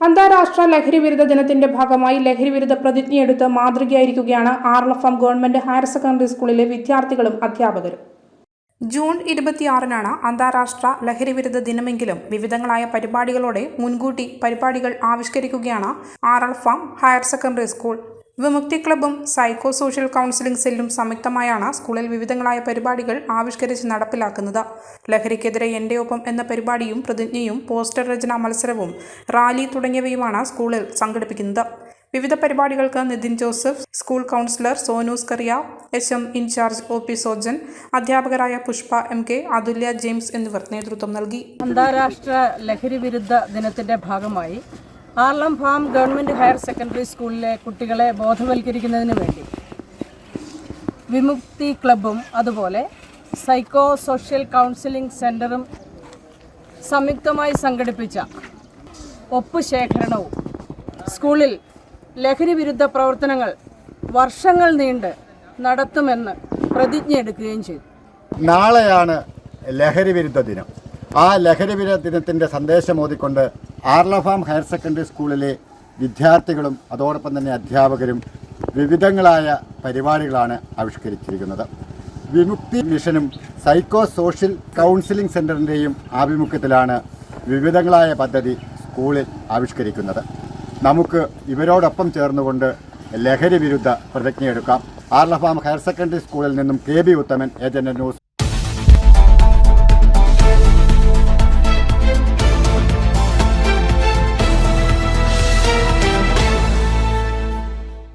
അന്താരാഷ്ട്ര ലഹരി വിരുദ്ധ ദിനത്തിന്റെ ഭാഗമായി ലഹരി വിരുദ്ധ പ്രതിജ്ഞയെടുത്ത് മാതൃകയായിരിക്കുകയാണ് ആർലഫം ഗവൺമെന്റ് ഹയർ സെക്കൻഡറി സ്കൂളിലെ വിദ്യാർത്ഥികളും അധ്യാപകരും. ജൂൺ ഇരുപത്തിയാറിനാണ് അന്താരാഷ്ട്ര ലഹരി വിരുദ്ധ ദിനമെങ്കിലും വിവിധങ്ങളായ പരിപാടികളോടെ മുൻകൂട്ടി പരിപാടികൾ ആവിഷ്കരിക്കുകയാണ് R L farm higher secondary school. വിമുക്തി ക്ലബ്ബും സൈക്കോ സോഷ്യൽ കൗൺസിലിംഗ് സെല്ലും സംയുക്തമായാണ് സ്കൂളിൽ വിവിധങ്ങളായ പരിപാടികൾ ആവിഷ്കരിച്ച് നടപ്പിലാക്കുന്നത്. ലഹരിക്കെതിരെ എന്റെ ഒപ്പം എന്ന പരിപാടിയും പ്രതിജ്ഞയും പോസ്റ്റർ രചനാ മത്സരവും റാലി തുടങ്ങിയവയുമാണ് സ്കൂളിൽ സംഘടിപ്പിക്കുന്നത്. വിവിധ പരിപാടികൾക്ക് നിതിൻ ജോസഫ് സ്കൂൾ കൗൺസിലർ സോനൂസ് കറിയ H M in-charge O P Sojan അധ്യാപകരായ Pushpa M K Athulya James എന്നിവർ നേതൃത്വം നൽകി. അന്താരാഷ്ട്ര ലഹരി വിരുദ്ധ ദിനത്തിന്റെ ഭാഗമായി Aralam farm government higher secondary സ്കൂളിലെ കുട്ടികളെ ബോധവൽക്കരിക്കുന്നതിന് വേണ്ടി. വിമുക്തി ക്ലബും അതുപോലെ സൈക്കോ സോഷ്യൽ കൗൺസിലിംഗ് സെന്ററും സംയുക്തമായി സംഘടിപ്പിച്ച ഒപ്പ് ശേഖരണവും സ്കൂളിൽ ലഹരി വിരുദ്ധ പ്രവർത്തനങ്ങൾ വർഷങ്ങൾ നീണ്ട് നടത്തുമെന്ന് പ്രതിജ്ഞ എടുക്കുകയും ചെയ്തു. നാളെയാണ് ലഹരി വിരുദ്ധ ദിനം. ആ ലഹരി വിരുദ്ധ ദിനത്തിന്റെ സന്ദേശം ഓതിക്കൊണ്ട് ആർലഫാം ഹയർ സെക്കൻഡറി സ്കൂളിലെ വിദ്യാർത്ഥികളും അതോടൊപ്പം തന്നെ അധ്യാപകരും വിവിധങ്ങളായ പരിപാടികളാണ് ആവിഷ്കരിച്ചിരിക്കുന്നത്. വിമുക്തി മിഷനും സൈക്കോ സോഷ്യൽ കൗൺസിലിംഗ് സെന്ററിന്റെയും ആഭിമുഖ്യത്തിലാണ് വിവിധങ്ങളായ പദ്ധതി സ്കൂളിൽ ആവിഷ്കരിക്കുന്നത്. നമുക്ക് ഇവരോടൊപ്പം ചേർന്നുകൊണ്ട് ലഹരി വിരുദ്ധ പ്രതിജ്ഞയെടുക്കാം. ആർലഫാം ഹയർ സെക്കൻഡറി സ്കൂളിൽ നിന്നും K B Uthaman agent news